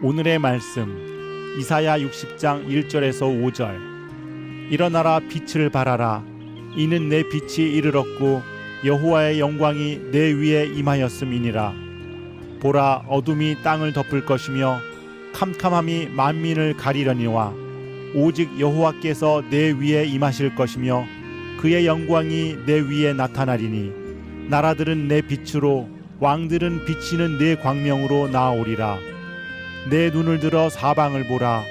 오늘의 말씀 이사야 60장 1절에서 5절. 일어나라 빛을 발하라. 이는 내 빛이 이르렀고 여호와의 영광이 내 위에 임하였음이니라. 보라 어둠이 땅을 덮을 것이며 캄캄함이 만민을 가리려니와 오직 여호와께서 내 위에 임하실 것이며 그의 영광이 내 위에 나타나리니 나라들은 내 빛으로 왕들은 비치는 내 광명으로 나아오리라 내 눈을 들어 사방을 보라.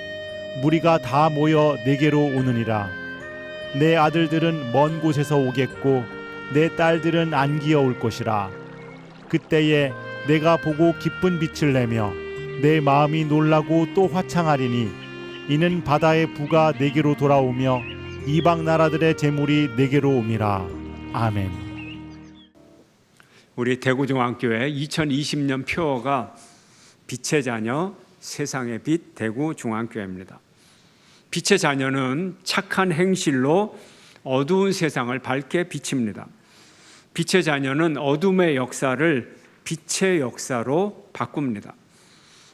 무리가 다 모여 내게로 오느니라. 내 아들들은 먼 곳에서 오겠고 내 딸들은 안기어 올 것이라. 그때에 내가 보고 기쁜 빛을 내며 내 마음이 놀라고 또 화창하리니 이는 바다의 부가 내게로 돌아오며 이방 나라들의 재물이 내게로 옴이라. 아멘. 우리 대구중앙교회 2020년 표어가 빛의 자녀, 세상의 빛 대구 중앙교회입니다. 빛의 자녀는 착한 행실로 어두운 세상을 밝게 비칩니다. 빛의 자녀는 어둠의 역사를 빛의 역사로 바꿉니다.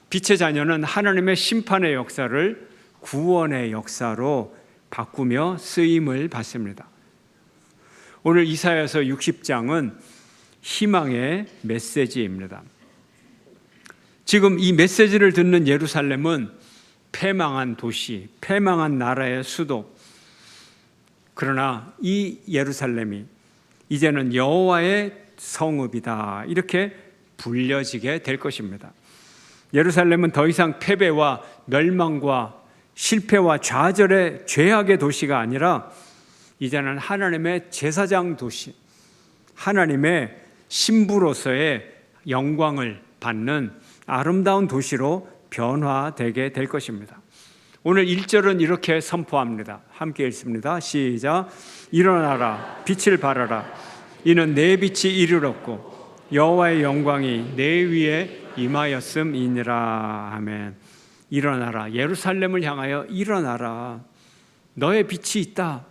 빛의 자녀는 하나님의 심판의 역사를 구원의 역사로 바꾸며 쓰임을 받습니다. 오늘 이사야서 60장은 희망의 메시지입니다. 지금 이 메시지를 듣는 예루살렘은 패망한 도시, 패망한 나라의 수도. 그러나 이 예루살렘이 이제는 여호와의 성읍이다. 이렇게 불려지게 될 것입니다. 예루살렘은 더 이상 패배와 멸망과 실패와 좌절의 죄악의 도시가 아니라 이제는 하나님의 제사장 도시, 하나님의 신부로서의 영광을 받는 아름다운 도시로 변화되게 될 것입니다. 오늘 1절은 이렇게 선포합니다. 함께 읽습니다. 시작. 일어나라, 빛을 발하라. 이는 내 빛이 이르렀고 여호와의 영광이 내 위에 임하였음이니라. 아멘. 일어나라. 예루살렘을 향하여 일어나라. 너의 빛이 있다.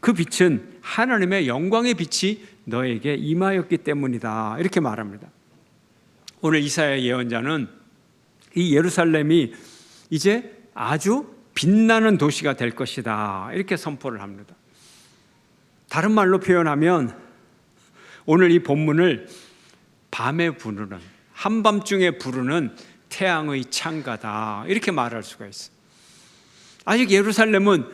그 빛은 하나님의 영광의 빛이 너에게 임하였기 때문이다. 이렇게 말합니다. 오늘 이사야 예언자는 이 예루살렘이 이제 아주 빛나는 도시가 될 것이다. 이렇게 선포를 합니다. 다른 말로 표현하면 오늘 이 본문을 밤에 부르는 한밤중에 부르는 태양의 창가다. 이렇게 말할 수가 있어. 아직 예루살렘은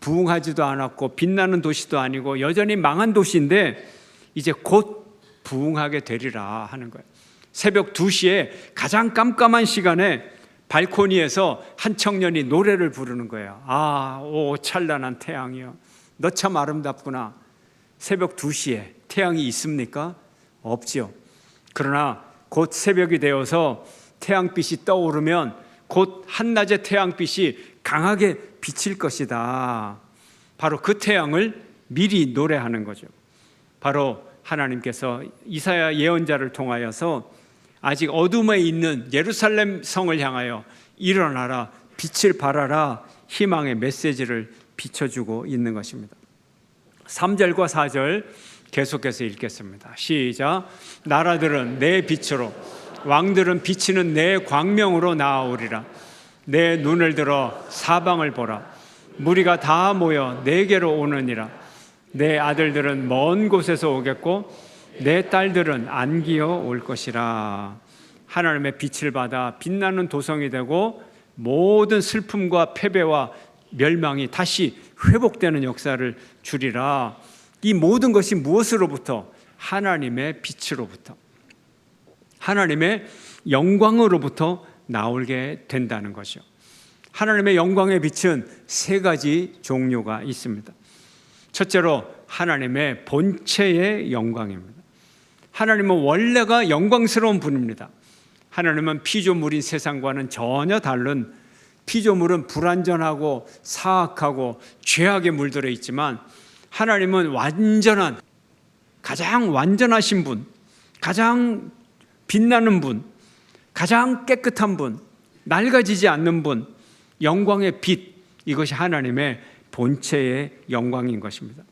부흥하지도 않았고 빛나는 도시도 아니고 여전히 망한 도시인데 이제 곧 부흥하게 되리라 하는 거예요. 새벽 2시에 가장 깜깜한 시간에 발코니에서 한 청년이 노래를 부르는 거예요. 아, 오 찬란한 태양이여. 너 참 아름답구나. 새벽 2시에 태양이 있습니까? 없지요. 그러나 곧 새벽이 되어서 태양빛이 떠오르면 곧 한낮의 태양빛이 강하게 비칠 것이다. 바로 그 태양을 미리 노래하는 거죠. 바로 하나님께서 이사야 예언자를 통하여서 아직 어둠에 있는 예루살렘 성을 향하여 일어나라 빛을 발하라 희망의 메시지를 비춰주고 있는 것입니다. 3절과 4절 계속해서 읽겠습니다. 시작. 나라들은 내 빛으로 왕들은 비치는 내 광명으로 나아오리라. 내 눈을 들어 사방을 보라. 무리가 다 모여 내게로 오느니라. 내 아들들은 먼 곳에서 오겠고 내 딸들은 안기어 올 것이라. 하나님의 빛을 받아 빛나는 도성이 되고 모든 슬픔과 패배와 멸망이 다시 회복되는 역사를 주리라. 이 모든 것이 무엇으로부터? 하나님의 빛으로부터. 하나님의 영광으로부터 나오게 된다는 것이요. 하나님의 영광의 빛은 세 가지 종류가 있습니다. 첫째로 하나님의 본체의 영광입니다. 하나님은 원래가 영광스러운 분입니다. 하나님은 피조물인 세상과는 전혀 다른 피조물은 불완전하고 사악하고 죄악에 물들어 있지만 하나님은 완전한 가장 완전하신 분, 가장 빛나는 분, 가장 깨끗한 분, 낡아지지 않는 분, 영광의 빛 이것이 하나님의 본체의 영광인 것입니다.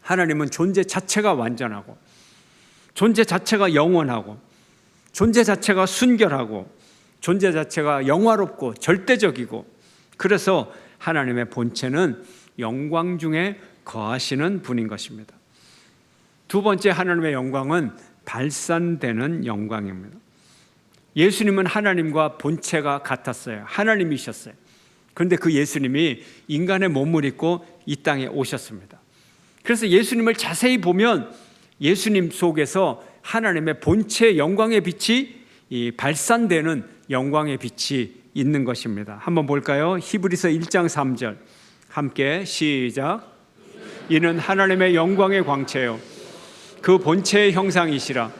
하나님은 존재 자체가 완전하고 존재 자체가 영원하고 존재 자체가 순결하고 존재 자체가 영화롭고 절대적이고 그래서 하나님의 본체는 영광 중에 거하시는 분인 것입니다. 두 번째 하나님의 영광은 발산되는 영광입니다. 예수님은 하나님과 본체가 같았어요. 하나님이셨어요. 그런데 그 예수님이 인간의 몸을 입고 이 땅에 오셨습니다. 그래서 예수님을 자세히 보면 예수님 속에서 하나님의 본체 영광의 빛이 이 발산되는 영광의 빛이 있는 것입니다. 한번 볼까요? 히브리서 1장 3절. 함께 시작. 이는 하나님의 영광의 광채요. 그 본체의 형상이시라.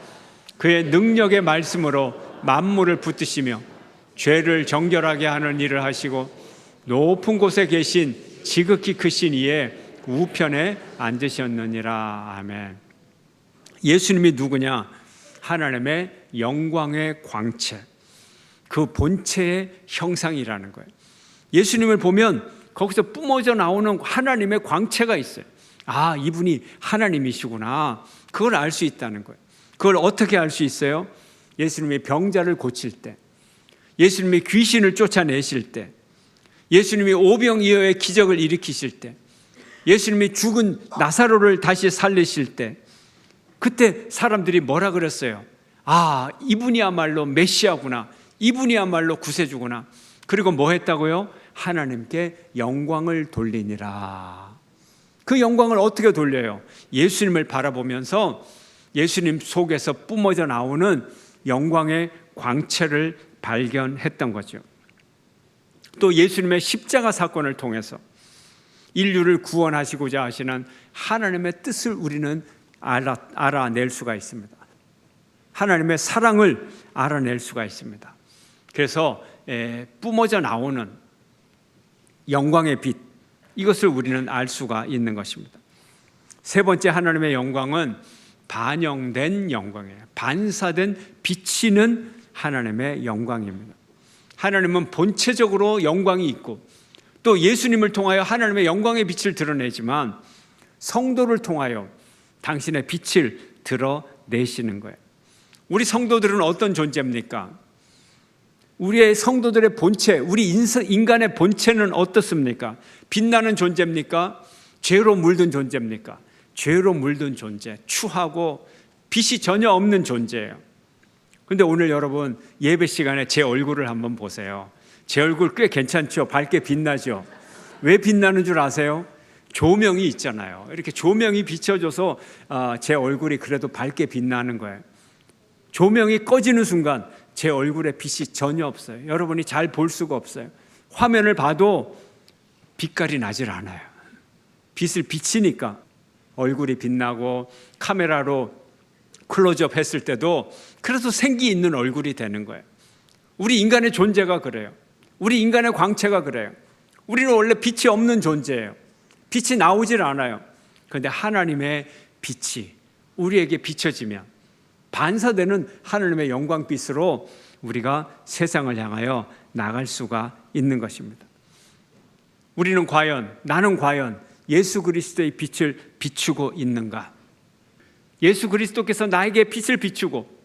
그의 능력의 말씀으로 만물을 붙드시며 죄를 정결하게 하는 일을 하시고 높은 곳에 계신 지극히 크신 이의 우편에 앉으셨느니라. 아멘. 예수님이 누구냐? 하나님의 영광의 광채. 그 본체의 형상이라는 거예요. 예수님을 보면 거기서 뿜어져 나오는 하나님의 광채가 있어요. 아, 이분이 하나님이시구나. 그걸 알 수 있다는 거예요. 그걸 어떻게 알 수 있어요? 예수님이 병자를 고칠 때, 예수님이 귀신을 쫓아내실 때, 예수님이 오병이어의 기적을 일으키실 때, 예수님이 죽은 나사로를 다시 살리실 때, 그때 사람들이 뭐라 그랬어요? 아, 이분이야말로 메시아구나. 이분이야말로 구세주구나. 그리고 뭐 했다고요? 하나님께 영광을 돌리니라. 그 영광을 어떻게 돌려요? 예수님을 바라보면서 예수님 속에서 뿜어져 나오는 영광의 광채를 발견했던 거죠. 또 예수님의 십자가 사건을 통해서 인류를 구원하시고자 하시는 하나님의 뜻을 우리는 알아, 알아 낼 수가 있습니다. 하나님의 사랑을 알아낼 수가 있습니다. 그래서 에, 뿜어져 나오는 영광의 빛 이것을 우리는 알 수가 있는 것입니다. 세 번째 하나님의 영광은 반영된 영광이에요. 반사된 비치는 하나님의 영광입니다. 하나님은 본체적으로 영광이 있고 또 예수님을 통하여 하나님의 영광의 빛을 드러내지만 성도를 통하여 당신의 빛을 드러내시는 거예요. 우리 성도들은 어떤 존재입니까? 우리의 성도들의 본체, 우리 인간의 본체는 어떻습니까? 빛나는 존재입니까? 죄로 물든 존재입니까? 죄로 물든 존재, 추하고 빛이 전혀 없는 존재예요. 근데 오늘 여러분 예배 시간에 제 얼굴을 한번 보세요. 제 얼굴 꽤 괜찮죠? 밝게 빛나죠? 왜 빛나는 줄 아세요? 조명이 있잖아요. 이렇게 조명이 비춰줘서 아, 제 얼굴이 그래도 밝게 빛나는 거예요. 조명이 꺼지는 순간 제 얼굴에 빛이 전혀 없어요. 여러분이 잘 볼 수가 없어요. 화면을 봐도 빛깔이 나질 않아요. 빛을 비치니까 얼굴이 빛나고 카메라로 클로즈업 했을 때도 그래서 생기 있는 얼굴이 되는 거예요. 우리 인간의 존재가 그래요. 우리 인간의 광채가 그래요. 우리는 원래 빛이 없는 존재예요. 빛이 나오질 않아요. 그런데 하나님의 빛이 우리에게 비춰지면 반사되는 하나님의 영광빛으로 우리가 세상을 향하여 나갈 수가 있는 것입니다. 우리는 과연, 나는 과연 예수 그리스도의 빛을 비추고 있는가? 예수 그리스도께서 나에게 빛을 비추고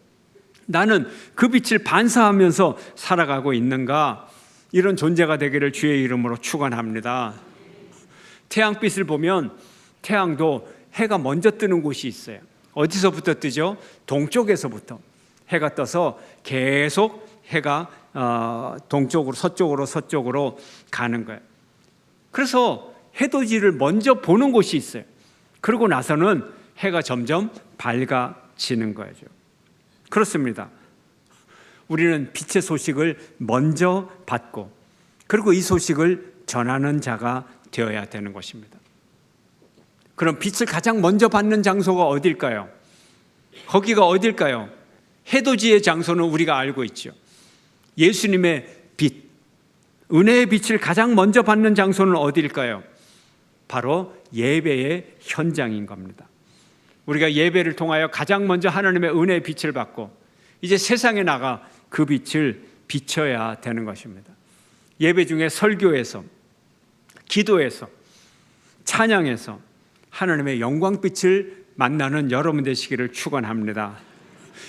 나는 그 빛을 반사하면서 살아가고 있는가? 이런 존재가 되기를 주의 이름으로 축원합니다. 태양빛을 보면 태양도 해가 먼저 뜨는 곳이 있어요. 어디서부터 뜨죠? 동쪽에서부터 해가 떠서 계속 해가 어, 동쪽으로 서쪽으로 서쪽으로 가는 거예요. 그래서 해돋이를 먼저 보는 곳이 있어요. 그러고 나서는 해가 점점 밝아지는 거죠. 그렇습니다. 우리는 빛의 소식을 먼저 받고 그리고 이 소식을 전하는 자가 되어야 되는 것입니다. 그럼 빛을 가장 먼저 받는 장소가 어딜까요? 거기가 어딜까요? 해돋이의 장소는 우리가 알고 있죠. 예수님의 빛, 은혜의 빛을 가장 먼저 받는 장소는 어디일까요? 바로 예배의 현장인 겁니다. 우리가 예배를 통하여 가장 먼저 하나님의 은혜의 빛을 받고 이제 세상에 나가 그 빛을 비춰야 되는 것입니다. 예배 중에 설교에서, 기도에서, 찬양에서 하나님의 영광빛을 만나는 여러분 되시기를 축원합니다.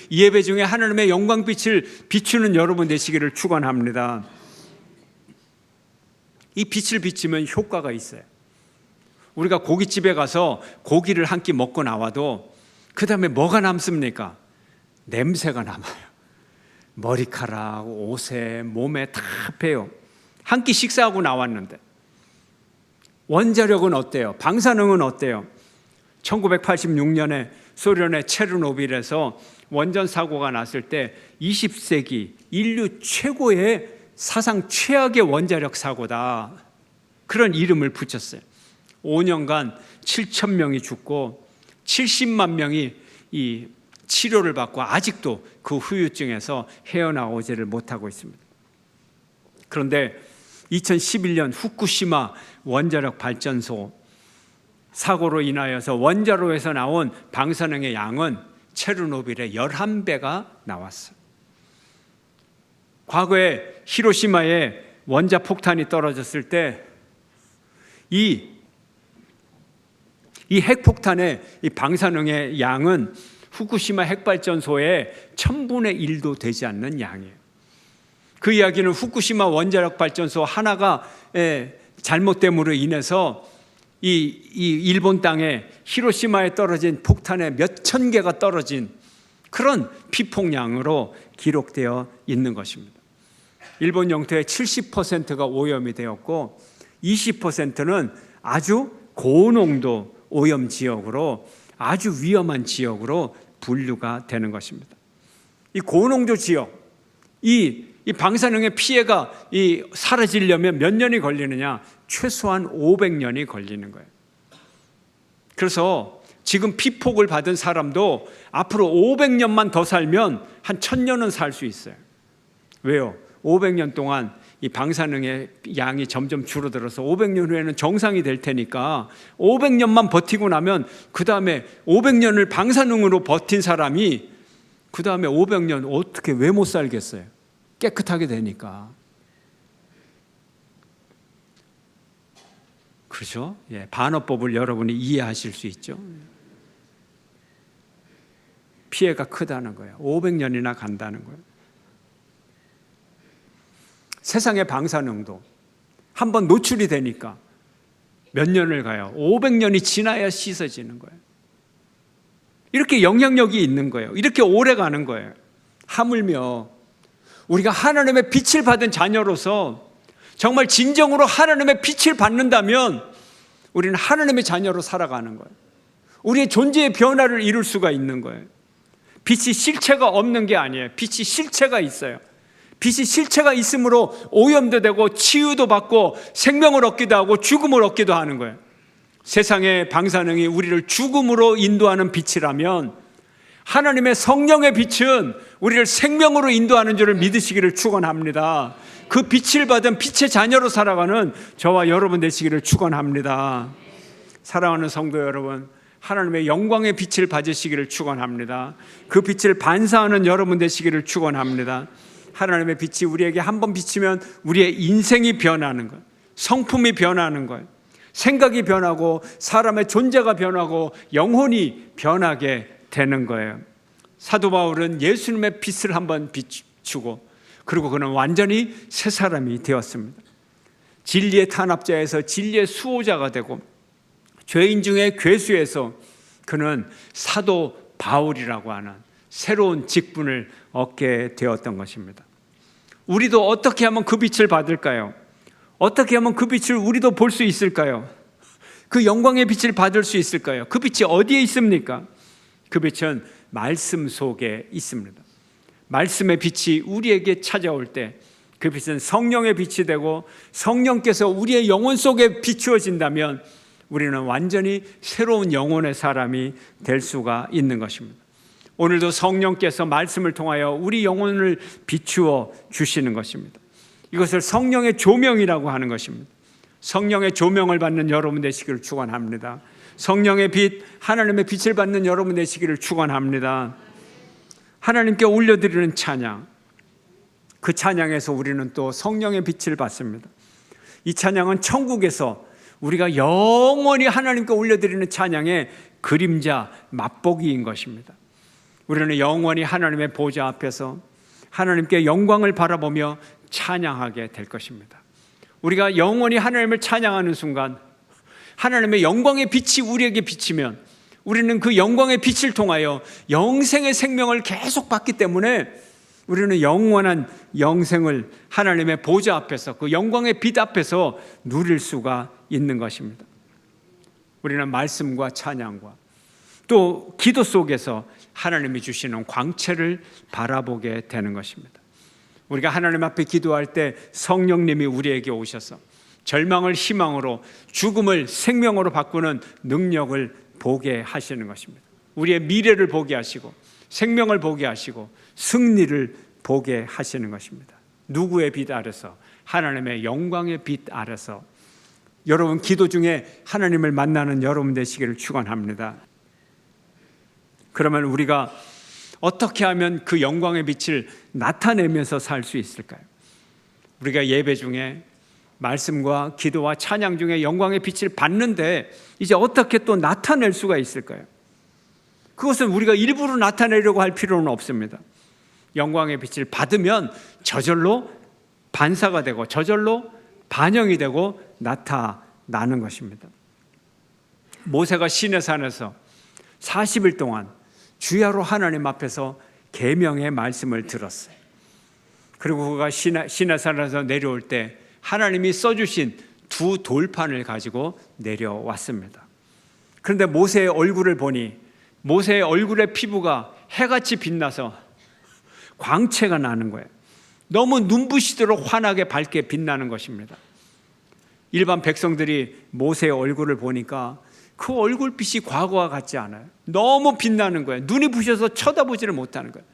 이 예배 중에 하나님의 영광빛을 비추는 여러분 되시기를 축원합니다. 이 빛을 비치면 효과가 있어요. 우리가 고깃집에 가서 고기를 한 끼 먹고 나와도 그 다음에 뭐가 남습니까? 냄새가 남아요. 머리카락, 옷에, 몸에 다 배요. 한 끼 식사하고 나왔는데. 원자력은 어때요? 방사능은 어때요? 1986년에 소련의 체르노빌에서 원전 사고가 났을 때 20세기 인류 최고의 사상 최악의 원자력 사고다. 그런 이름을 붙였어요. 5년간 7천 명이 죽고 70만 명이 이 치료를 받고 아직도 그 후유증에서 헤어나오지를 못하고 있습니다. 그런데 2011년 후쿠시마 원자력 발전소 사고로 인하여서 원자로에서 나온 방사능의 양은 체르노빌의 11배가 나왔어요. 과거에 히로시마에 원자 폭탄이 떨어졌을 때 이 이 핵폭탄의 이 방사능의 양은 후쿠시마 핵발전소의 천분의 1도 되지 않는 양이에요. 그 이야기는 후쿠시마 원자력 발전소 하나가 예, 잘못됨으로 인해서 이, 이 일본 땅에 히로시마에 떨어진 폭탄에 몇 천 개가 떨어진 그런 피폭량으로 기록되어 있는 것입니다. 일본 영토의 70%가 오염이 되었고 20%는 아주 고농도 오염 지역으로 아주 위험한 지역으로 분류가 되는 것입니다. 이 고농도 지역, 이, 이 방사능의 피해가 이 사라지려면 몇 년이 걸리느냐? 최소한 500년이 걸리는 거예요. 그래서 지금 피폭을 받은 사람도 앞으로 500년만 더 살면 한 1000년은 살 수 있어요. 왜요? 500년 동안 이 방사능의 양이 점점 줄어들어서 500년 후에는 정상이 될 테니까 500년만 버티고 나면 그 다음에 500년을 방사능으로 버틴 사람이 그 다음에 500년 어떻게 왜 못 살겠어요? 깨끗하게 되니까. 그렇죠? 예, 반어법을 여러분이 이해하실 수 있죠. 피해가 크다는 거예요. 500년이나 간다는 거예요. 세상의 방사능도 한 번 노출이 되니까 몇 년을 가요. 500년이 지나야 씻어지는 거예요. 이렇게 영향력이 있는 거예요. 이렇게 오래 가는 거예요. 하물며 우리가 하나님의 빛을 받은 자녀로서 정말 진정으로 하나님의 빛을 받는다면 우리는 하나님의 자녀로 살아가는 거예요. 우리의 존재의 변화를 이룰 수가 있는 거예요. 빛이 실체가 없는 게 아니에요. 빛이 실체가 있어요. 빛이 실체가 있으므로 오염도 되고 치유도 받고 생명을 얻기도 하고 죽음을 얻기도 하는 거예요. 세상의 방사능이 우리를 죽음으로 인도하는 빛이라면 하나님의 성령의 빛은 우리를 생명으로 인도하는 줄을 믿으시기를 축원합니다. 그 빛을 받은 빛의 자녀로 살아가는 저와 여러분 되시기를 축원합니다. 사랑하는 성도 여러분, 하나님의 영광의 빛을 받으시기를 축원합니다. 그 빛을 반사하는 여러분 되시기를 축원합니다. 하나님의 빛이 우리에게 한 번 비치면 우리의 인생이 변하는 것, 성품이 변하는 것, 생각이 변하고 사람의 존재가 변하고 영혼이 변하게 되는 거예요. 사도 바울은 예수님의 빛을 한번 비추고 그리고 그는 완전히 새 사람이 되었습니다. 진리의 탄압자에서 진리의 수호자가 되고 죄인 중에 괴수에서 그는 사도 바울이라고 하는 새로운 직분을 얻게 되었던 것입니다. 우리도 어떻게 하면 그 빛을 받을까요? 어떻게 하면 그 빛을 우리도 볼 수 있을까요? 그 영광의 빛을 받을 수 있을까요? 그 빛이 어디에 있습니까? 그 빛은 말씀 속에 있습니다. 말씀의 빛이 우리에게 찾아올 때 그 빛은 성령의 빛이 되고 성령께서 우리의 영혼 속에 비추어진다면 우리는 완전히 새로운 영혼의 사람이 될 수가 있는 것입니다. 오늘도 성령께서 말씀을 통하여 우리 영혼을 비추어 주시는 것입니다. 이것을 성령의 조명이라고 하는 것입니다. 성령의 조명을 받는 여러분 되시기를 축원합니다. 성령의 빛, 하나님의 빛을 받는 여러분 되시기를 축원합니다. 하나님께 올려드리는 찬양, 그 찬양에서 우리는 또 성령의 빛을 받습니다. 이 찬양은 천국에서 우리가 영원히 하나님께 올려드리는 찬양의 그림자 맛보기인 것입니다. 우리는 영원히 하나님의 보좌 앞에서 하나님께 영광을 바라보며 찬양하게 될 것입니다. 우리가 영원히 하나님을 찬양하는 순간 하나님의 영광의 빛이 우리에게 비치면 우리는 그 영광의 빛을 통하여 영생의 생명을 계속 받기 때문에 우리는 영원한 영생을 하나님의 보좌 앞에서 그 영광의 빛 앞에서 누릴 수가 있는 것입니다. 우리는 말씀과 찬양과 또 기도 속에서 하나님이 주시는 광채를 바라보게 되는 것입니다. 우리가 하나님 앞에 기도할 때 성령님이 우리에게 오셔서 절망을 희망으로 죽음을 생명으로 바꾸는 능력을 보게 하시는 것입니다. 우리의 미래를 보게 하시고 생명을 보게 하시고 승리를 보게 하시는 것입니다. 누구의 빛 아래서 하나님의 영광의 빛 아래서 여러분 기도 중에 하나님을 만나는 여러분 되시기를 축원합니다. 그러면 우리가 어떻게 하면 그 영광의 빛을 나타내면서 살 수 있을까요? 우리가 예배 중에 말씀과 기도와 찬양 중에 영광의 빛을 받는데 이제 어떻게 또 나타낼 수가 있을까요? 그것은 우리가 일부러 나타내려고 할 필요는 없습니다. 영광의 빛을 받으면 저절로 반사가 되고 저절로 반영이 되고 나타나는 것입니다. 모세가 시내 산에서 40일 동안 주야로 하나님 앞에서 계명의 말씀을 들었어요. 그리고 그가 시내, 시내산에서 내려올 때 하나님이 써주신 두 돌판을 가지고 내려왔습니다. 그런데 모세의 얼굴을 보니 모세의 얼굴의 피부가 해같이 빛나서 광채가 나는 거예요. 너무 눈부시도록 환하게 밝게 빛나는 것입니다. 일반 백성들이 모세의 얼굴을 보니까 그 얼굴빛이 과거와 같지 않아요. 너무 빛나는 거예요. 눈이 부셔서 쳐다보지를 못하는 거예요.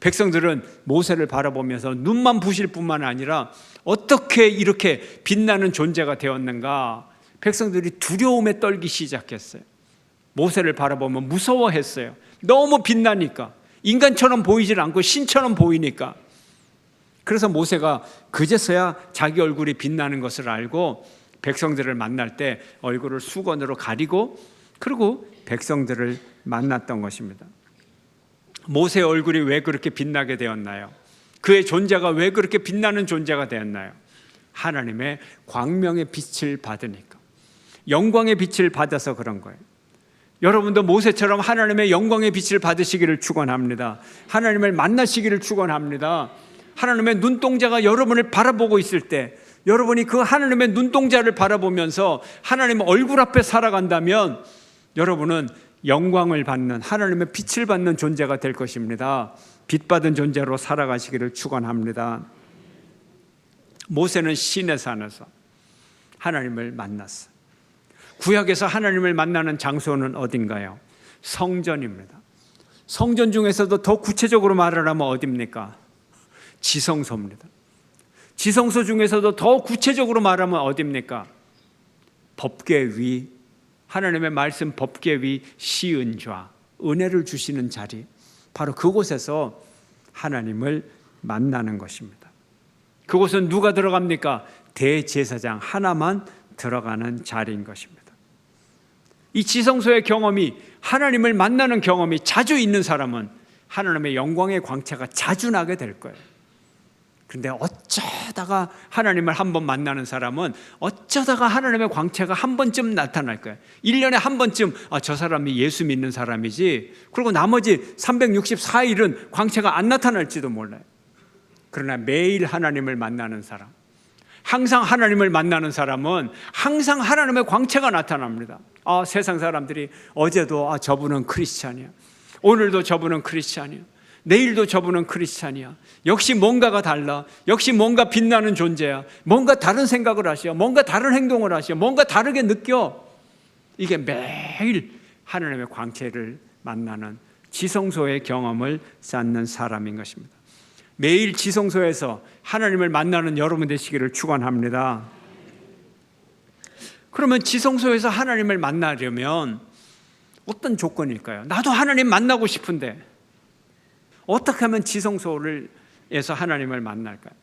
백성들은 모세를 바라보면서 눈만 부실 뿐만 아니라 어떻게 이렇게 빛나는 존재가 되었는가 백성들이 두려움에 떨기 시작했어요. 모세를 바라보면 무서워했어요. 너무 빛나니까 인간처럼 보이질 않고 신처럼 보이니까 그래서 모세가 그제서야 자기 얼굴이 빛나는 것을 알고 백성들을 만날 때 얼굴을 수건으로 가리고 그리고 백성들을 만났던 것입니다. 모세의 얼굴이 왜 그렇게 빛나게 되었나요? 그의 존재가 왜 그렇게 빛나는 존재가 되었나요? 하나님의 광명의 빛을 받으니까. 영광의 빛을 받아서 그런 거예요. 여러분도 모세처럼 하나님의 영광의 빛을 받으시기를 축원합니다. 하나님을 만나시기를 축원합니다. 하나님의 눈동자가 여러분을 바라보고 있을 때 여러분이 그 하나님의 눈동자를 바라보면서 하나님 얼굴 앞에 살아간다면 여러분은 영광을 받는 하나님의 빛을 받는 존재가 될 것입니다. 빛 받은 존재로 살아가시기를 축원합니다. 모세는 신의 산에서 하나님을 만났어. 구약에서 하나님을 만나는 장소는 어딘가요? 성전입니다. 성전 중에서도 더 구체적으로 말하라면 어디입니까? 지성소입니다. 지성소 중에서도 더 구체적으로 말하면 어디입니까? 법궤 위, 하나님의 말씀 법궤 위 시은좌, 은혜를 주시는 자리, 바로 그곳에서 하나님을 만나는 것입니다. 그곳은 누가 들어갑니까? 대제사장 하나만 들어가는 자리인 것입니다. 이 지성소의 경험이 하나님을 만나는 경험이 자주 있는 사람은 하나님의 영광의 광채가 자주 나게 될 거예요. 그런데 어쩌다가 하나님을 한 번 만나는 사람은 어쩌다가 하나님의 광채가 한 번쯤 나타날 거예요. 1년에 한 번쯤 아, 저 사람이 예수 믿는 사람이지. 그리고 나머지 364일은 광채가 안 나타날지도 몰라요. 그러나 매일 하나님을 만나는 사람, 항상 하나님을 만나는 사람은 항상 하나님의 광채가 나타납니다. 아, 세상 사람들이 어제도 아, 저분은 크리스찬이야. 오늘도 저분은 크리스찬이야. 내일도 저분은 크리스찬이야. 역시 뭔가가 달라. 역시 뭔가 빛나는 존재야. 뭔가 다른 생각을 하셔. 뭔가 다른 행동을 하셔. 뭔가 다르게 느껴. 이게 매일 하나님의 광채를 만나는 지성소의 경험을 쌓는 사람인 것입니다. 매일 지성소에서 하나님을 만나는 여러분 되시기를 축원합니다. 그러면 지성소에서 하나님을 만나려면 어떤 조건일까요? 나도 하나님 만나고 싶은데 어떻게 하면 지성소를에서 하나님을 만날까요?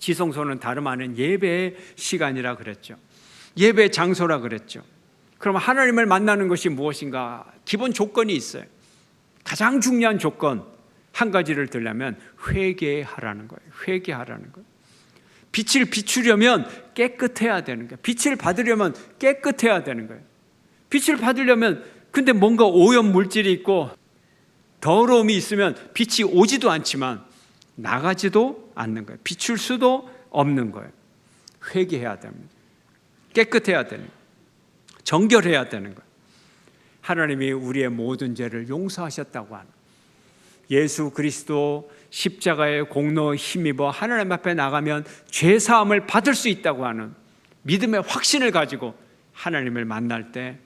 지성소는 다름 아닌 예배의 시간이라 그랬죠. 예배 장소라 그랬죠. 그럼 하나님을 만나는 것이 무엇인가? 기본 조건이 있어요. 가장 중요한 조건 한 가지를 들려면 회개하라는 거예요. 회개하라는 거예요. 빛을 비추려면 깨끗해야 되는 거예요. 빛을 받으려면 깨끗해야 되는 거예요. 빛을 받으려면 근데 뭔가 오염 물질이 있고 더러움이 있으면 빛이 오지도 않지만 나가지도 않는 거예요. 비출 수도 없는 거예요. 회개해야 됩니다. 깨끗해야 되는 거예요. 정결해야 되는 거예요. 하나님이 우리의 모든 죄를 용서하셨다고 하는 예수 그리스도 십자가의 공로 힘입어 하나님 앞에 나가면 죄 사함을 받을 수 있다고 하는 믿음의 확신을 가지고 하나님을 만날 때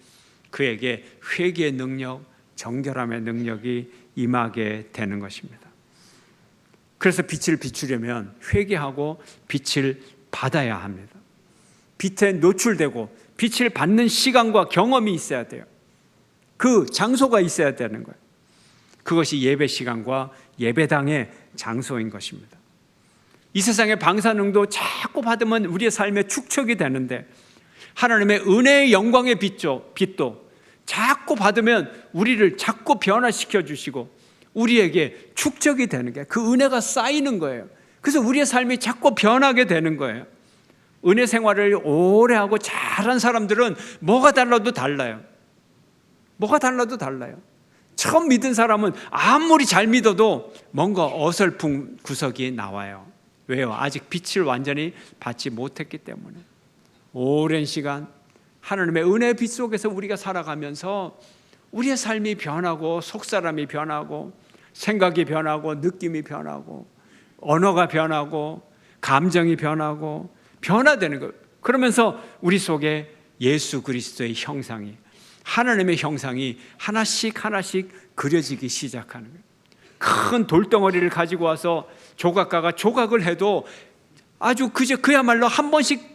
그에게 회개의 능력, 정결함의 능력이 임하게 되는 것입니다. 그래서 빛을 비추려면 회개하고 빛을 받아야 합니다. 빛에 노출되고 빛을 받는 시간과 경험이 있어야 돼요. 그 장소가 있어야 되는 거예요. 그것이 예배 시간과 예배당의 장소인 것입니다. 이 세상의 방사능도 자꾸 받으면 우리의 삶의 축적이 되는데 하나님의 은혜의 영광의 빛도, 빛도 자꾸 받으면 우리를 자꾸 변화시켜 주시고 우리에게 축적이 되는 게 그 은혜가 쌓이는 거예요. 그래서 우리의 삶이 자꾸 변하게 되는 거예요. 은혜 생활을 오래 하고 잘한 사람들은 뭐가 달라도 달라요. 뭐가 달라도 달라요. 처음 믿은 사람은 아무리 잘 믿어도 뭔가 어설픈 구석이 나와요. 왜요? 아직 빛을 완전히 받지 못했기 때문에. 오랜 시간 하나님의 은혜의 빛 속에서 우리가 살아가면서 우리의 삶이 변하고 속사람이 변하고 생각이 변하고 느낌이 변하고 언어가 변하고 감정이 변하고 변화되는 거. 그러면서 우리 속에 예수 그리스도의 형상이 하나님의 형상이 하나씩 하나씩 그려지기 시작하는 거예요. 큰 돌덩어리를 가지고 와서 조각가가 조각을 해도 아주 그저 그야말로 한 번씩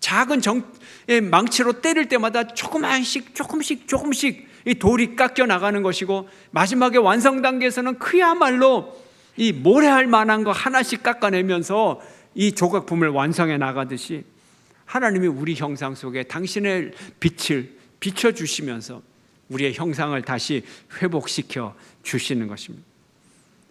작은 정의 망치로 때릴 때마다 조그만씩 조금씩 조금씩 이 돌이 깎여 나가는 것이고 마지막에 완성 단계에서는 그야말로 이 모래할 만한 거 하나씩 깎아내면서 이 조각품을 완성해 나가듯이 하나님이 우리 형상 속에 당신의 빛을 비춰 주시면서 우리의 형상을 다시 회복시켜 주시는 것입니다.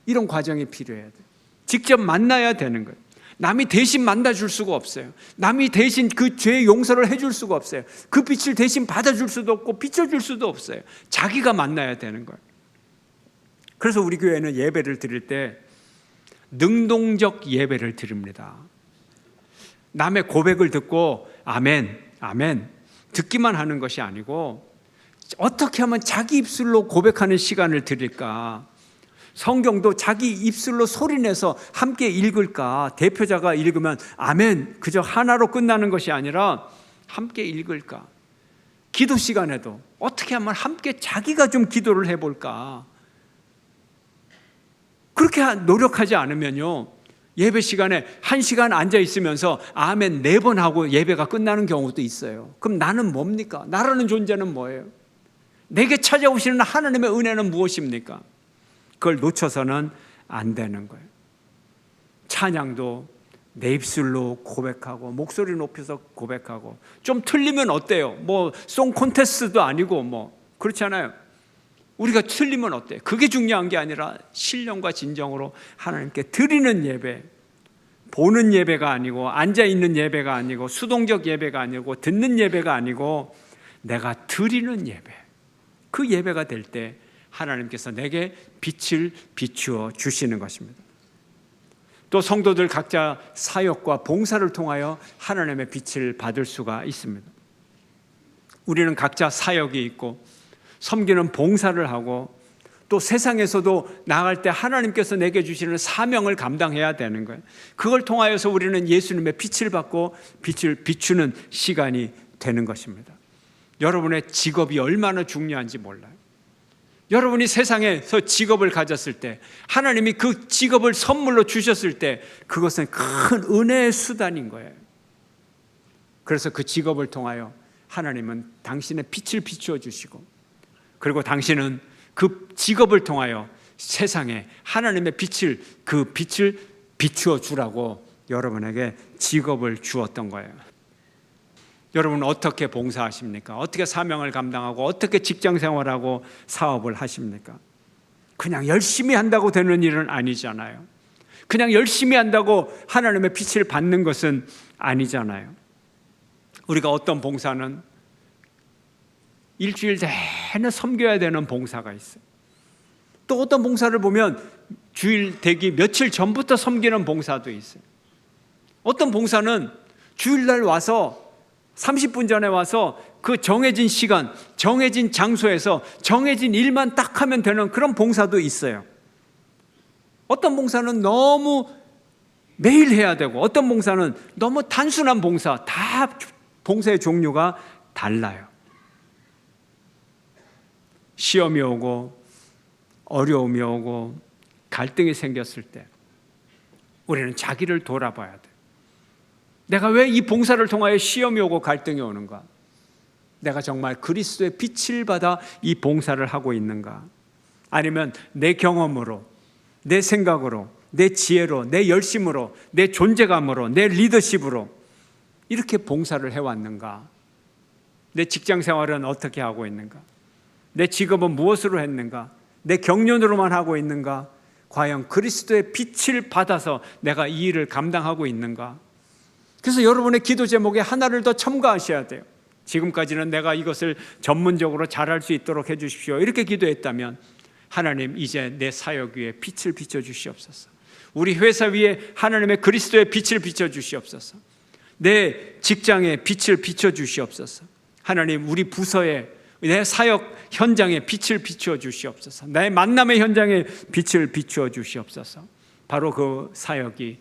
이런 과정이 필요해야 돼요. 직접 만나야 되는 거예요. 남이 대신 만나줄 수가 없어요. 남이 대신 그죄 용서를 해줄 수가 없어요. 그 빛을 대신 받아줄 수도 없고 비춰줄 수도 없어요. 자기가 만나야 되는 거예요. 그래서 우리 교회는 예배를 드릴 때 능동적 예배를 드립니다. 남의 고백을 듣고 아멘, 아멘 듣기만 하는 것이 아니고 어떻게 하면 자기 입술로 고백하는 시간을 드릴까? 성경도 자기 입술로 소리내서 함께 읽을까? 대표자가 읽으면 아멘 그저 하나로 끝나는 것이 아니라 함께 읽을까? 기도 시간에도 어떻게 하면 함께 자기가 좀 기도를 해볼까? 그렇게 노력하지 않으면요. 예배 시간에 한 시간 앉아 있으면서 아멘 네 번 하고 예배가 끝나는 경우도 있어요. 그럼 나는 뭡니까? 나라는 존재는 뭐예요? 내게 찾아오시는 하나님의 은혜는 무엇입니까? 그걸 놓쳐서는 안 되는 거예요. 찬양도 내 입술로 고백하고 목소리 높여서 고백하고 좀 틀리면 어때요? 뭐 송 콘테스트도 아니고 뭐 그렇잖아요. 우리가 틀리면 어때? 그게 중요한 게 아니라 신령과 진정으로 하나님께 드리는 예배. 보는 예배가 아니고 앉아 있는 예배가 아니고 수동적 예배가 아니고 듣는 예배가 아니고 내가 드리는 예배. 그 예배가 될 때 하나님께서 내게 빛을 비추어 주시는 것입니다. 또 성도들 각자 사역과 봉사를 통하여 하나님의 빛을 받을 수가 있습니다. 우리는 각자 사역이 있고 섬기는 봉사를 하고 또 세상에서도 나갈 때 하나님께서 내게 주시는 사명을 감당해야 되는 거예요. 그걸 통하여서 우리는 예수님의 빛을 받고 빛을 비추는 시간이 되는 것입니다. 여러분의 직업이 얼마나 중요한지 몰라요. 여러분이 세상에서 직업을 가졌을 때 하나님이 그 직업을 선물로 주셨을 때 그것은 큰 은혜의 수단인 거예요. 그래서 그 직업을 통하여 하나님은 당신의 빛을 비추어 주시고 그리고 당신은 그 직업을 통하여 세상에 하나님의 빛을 그 빛을 비추어 주라고 여러분에게 직업을 주었던 거예요. 여러분 어떻게 봉사하십니까? 어떻게 사명을 감당하고 어떻게 직장 생활하고 사업을 하십니까? 그냥 열심히 한다고 되는 일은 아니잖아요. 그냥 열심히 한다고 하나님의 빛을 받는 것은 아니잖아요. 우리가 어떤 봉사는 일주일 내내 섬겨야 되는 봉사가 있어요. 또 어떤 봉사를 보면 주일 되기 며칠 전부터 섬기는 봉사도 있어요. 어떤 봉사는 주일날 와서 30분 전에 와서 그 정해진 시간, 정해진 장소에서 정해진 일만 딱 하면 되는 그런 봉사도 있어요. 어떤 봉사는 너무 매일 해야 되고 어떤 봉사는 너무 단순한 봉사, 다 봉사의 종류가 달라요. 시험이 오고 어려움이 오고 갈등이 생겼을 때 우리는 자기를 돌아봐야 돼. 내가 왜 이 봉사를 통하여 시험이 오고 갈등이 오는가? 내가 정말 그리스도의 빛을 받아 이 봉사를 하고 있는가? 아니면 내 경험으로, 내 생각으로, 내 지혜로, 내 열심으로, 내 존재감으로, 내 리더십으로 이렇게 봉사를 해왔는가? 내 직장 생활은 어떻게 하고 있는가? 내 직업은 무엇으로 했는가? 내 경륜으로만 하고 있는가? 과연 그리스도의 빛을 받아서 내가 이 일을 감당하고 있는가? 그래서 여러분의 기도 제목에 하나를 더 첨가하셔야 돼요. 지금까지는 내가 이것을 전문적으로 잘할 수 있도록 해주십시오. 이렇게 기도했다면 하나님 이제 내 사역 위에 빛을 비춰 주시옵소서. 우리 회사 위에 하나님의 그리스도의 빛을 비춰 주시옵소서. 내 직장에 빛을 비춰 주시옵소서. 하나님 우리 부서에 내 사역 현장에 빛을 비추어 주시옵소서. 나의 만남의 현장에 빛을 비추어 주시옵소서. 바로 그 사역이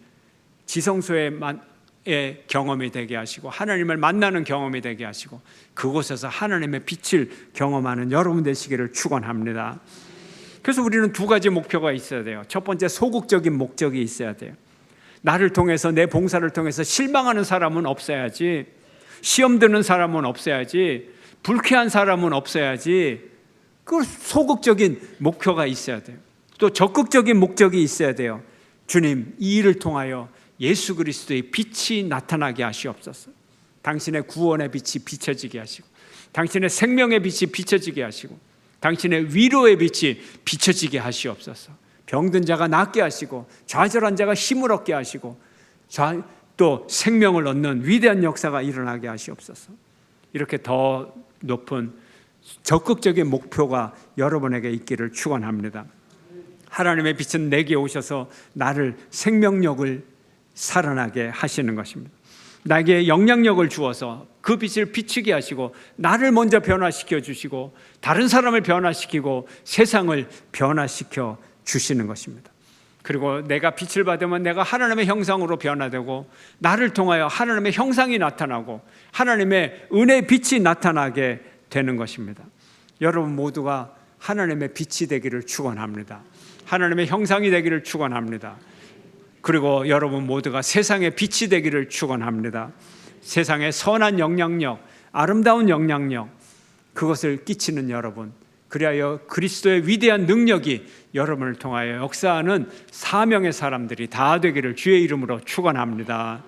지성소의 만- 의 경험이 되게 하시고 하나님을 만나는 경험이 되게 하시고 그곳에서 하나님의 빛을 경험하는 여러분 되시기를 축원합니다. 그래서 우리는 두 가지 목표가 있어야 돼요. 첫 번째 소극적인 목적이 있어야 돼요. 나를 통해서 내 봉사를 통해서 실망하는 사람은 없어야지. 시험 드는 사람은 없어야지. 불쾌한 사람은 없어야지. 그 소극적인 목표가 있어야 돼요. 또 적극적인 목적이 있어야 돼요. 주님, 이 일을 통하여 예수 그리스도의 빛이 나타나게 하시옵소서. 당신의 구원의 빛이 비춰지게 하시고, 당신의 생명의 빛이 비춰지게 하시고, 당신의 위로의 빛이 비춰지게 하시옵소서. 병든 자가 낫게 하시고, 좌절한 자가 힘을 얻게 하시고, 좌- 또 생명을 얻는 위대한 역사가 일어나게 하시옵소서. 이렇게 더 높은 적극적인 목표가 여러분에게 있기를 축원합니다. 하나님의 빛은 내게 오셔서 나를 생명력을 살아나게 하시는 것입니다. 나에게 영향력을 주어서 그 빛을 비추게 하시고 나를 먼저 변화시켜 주시고 다른 사람을 변화시키고 세상을 변화시켜 주시는 것입니다. 그리고 내가 빛을 받으면 내가 하나님의 형상으로 변화되고 나를 통하여 하나님의 형상이 나타나고 하나님의 은혜의 빛이 나타나게 되는 것입니다. 여러분 모두가 하나님의 빛이 되기를 축원합니다. 하나님의 형상이 되기를 축원합니다. 그리고 여러분 모두가 세상의 빛이 되기를 축원합니다. 세상의 선한 영향력, 아름다운 영향력 그것을 끼치는 여러분. 그리하여 그리스도의 위대한 능력이 여러분을 통하여 역사하는 사명의 사람들이 다 되기를 주의 이름으로 축원합니다.